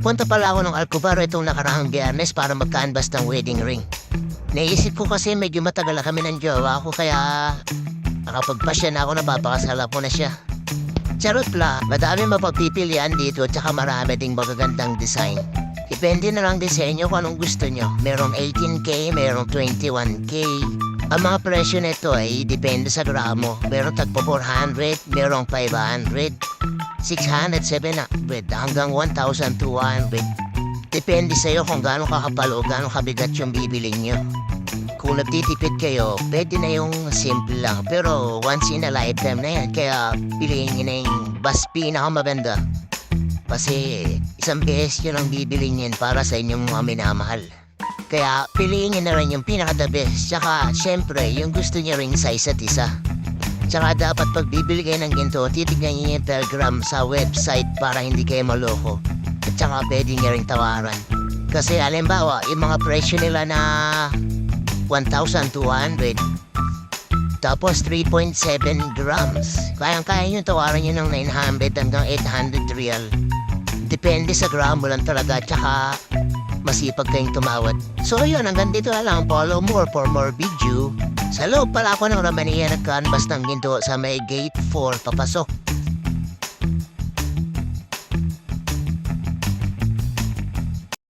Punta pala ako ng Alcubaro itong nakarahang biyernes para mag-canvas ng wedding ring. Naisip ko kasi medyo matagal na kami ng jowa ko kaya nakapagpasya na ako na papakasala ko na siya. Charot la, madami mapagpipilian dito at saka marami ding magagandang design. Depende na lang disenyo kung anong gusto nyo. Merong 18K, merong 21K. Ang mga presyo nito ay depende sa gramo. Meron tagpo 400, merong 500, 600, 700, hanggang 1,200. Depende sa'yo kung gaano kakapal o gaano kabigat yung bibili nyo. Kung nagtitipid kayo, pwede na yung simple lang. Pero once in a lifetime na yan, kaya piliin nyo na yung mas pinakamaganda. Kasi isang beses yun ang bibili niyan para sa inyong mga minamahal. Kaya piliin nyo na rin yung pinaka-the best. Tsaka syempre, yung gusto nyo ring sa isa't isa. Tsaka dapat pag bibili kayo ng ginto, titignan nyo yung telegram sa website para hindi kayo maloko. At tsaka pwede nyo ring tawaran. Kasi halimbawa, yung mga presyo nila na 1,200 tapos 3.7 grams. Kayang-kaya nyo tawaran nyo ng 900 hanggang 800 real. Depende sa gramo lang talaga, tsaka masipag kayong tumawad. So yun, hanggang dito na lang. Follow more for more video. Sa loob pala ako ng Ramania nag-canvas ng ginto sa may gate 4 papasok.